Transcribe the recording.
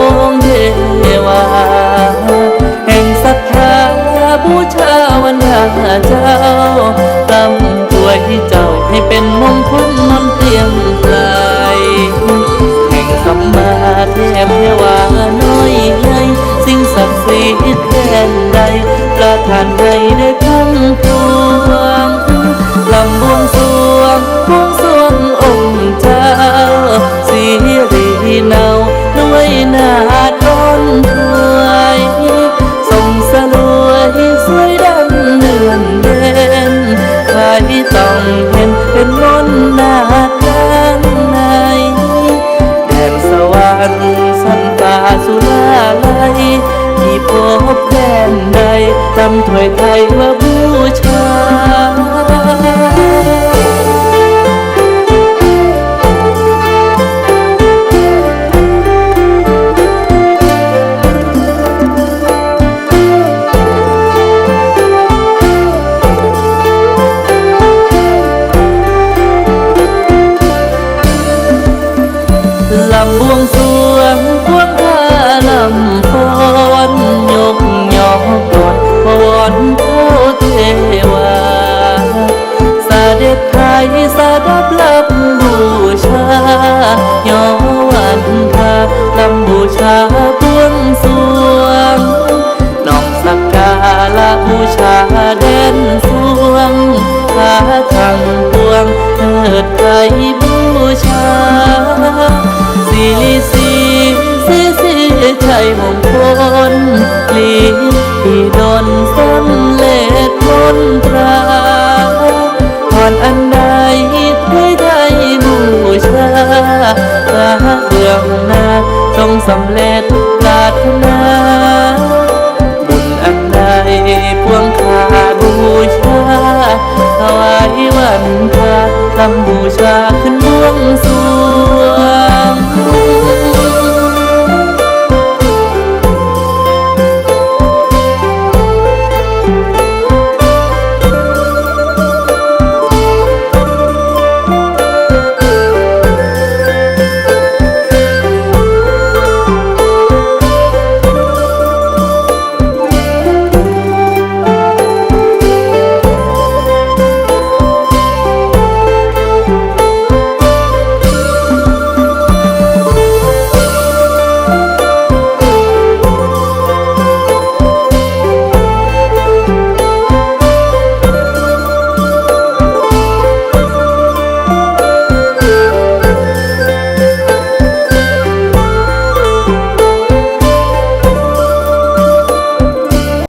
องเทวา แห่งศรัทธาบูชาวันดาเจ้าตั้ำตัวให้เจ้าให้เป็นมงคลนนเตียงไกลแห่งสัมมาเทพเทวาน้อยใหญ่สิ่งศักดิ์สิทธิ์แทน พบแดนใดจำถวยไทยว่าบูชาลำบวงสรวง ด็จไทยสดับลับบูชาย่อวันทาลำบูชาบวงสวงน้องสักกาละบูชาเดนสวงพาทางพวงเกิดไท สำเร็จปรารถนาบุญอันใดพวงคาบูชาถวายวันพาลำบูชาขึ้นบวงสร